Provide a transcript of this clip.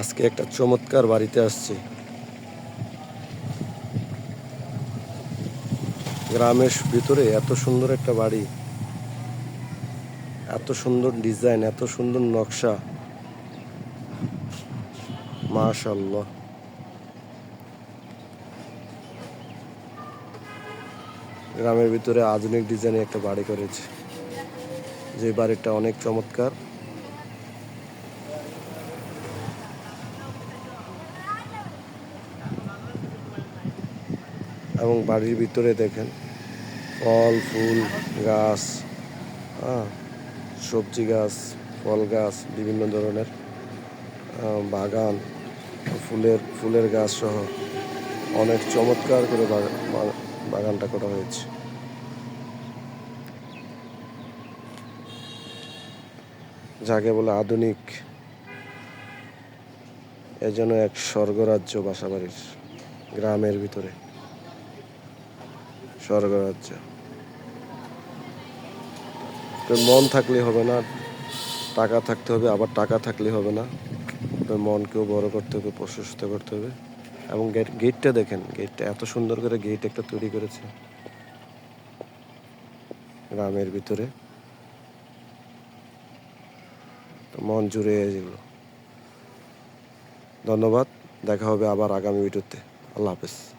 আজকে একটা চমৎকার বাড়িতে আসছি। গ্রামের ভিতরে এত সুন্দর একটা বাড়ি, এত সুন্দর ডিজাইন, এত সুন্দর নকশা। মাশাল্লাহ গ্রামের ভিতরে আধুনিক ডিজাইনে একটা বাড়ি করেছে। যে বাড়িটা অনেক চমৎকার। এবং বাড়ির ভিতরে দেখেন, ফল, ফুল, গাছ হ্যাঁ সবজি গাছ, ফল গাছ, বিভিন্ন ধরনের বাগান, ফুলের ফুলের গাছ সহ অনেক চমৎকার করে বাগা- বাগানটা করা হয়েছে। যাকে বলে আধুনিক এজন্য এক স্বর্গরাজ্য বাসাবাড়ির গ্রামের ভিতরে। স্বর্গরাজ্য তো মন থাকলে হবে না, টাকা থাকতে হবে, আবার টাকা থাকলে হবে না। তো মনকেও বড় করতে হবে, প্রশস্ত করতে হবে। এবং গেট, গেটটা দেখেন, গেটটা এত সুন্দর করে গেট একটা তৈরি করেছে। গ্রামের ভিতরে। মন জুড়ে যেগুলো ধন্যবাদ, দেখা হবে আবার আগামী ভিডিওতে। আল্লাহ হাফেজ।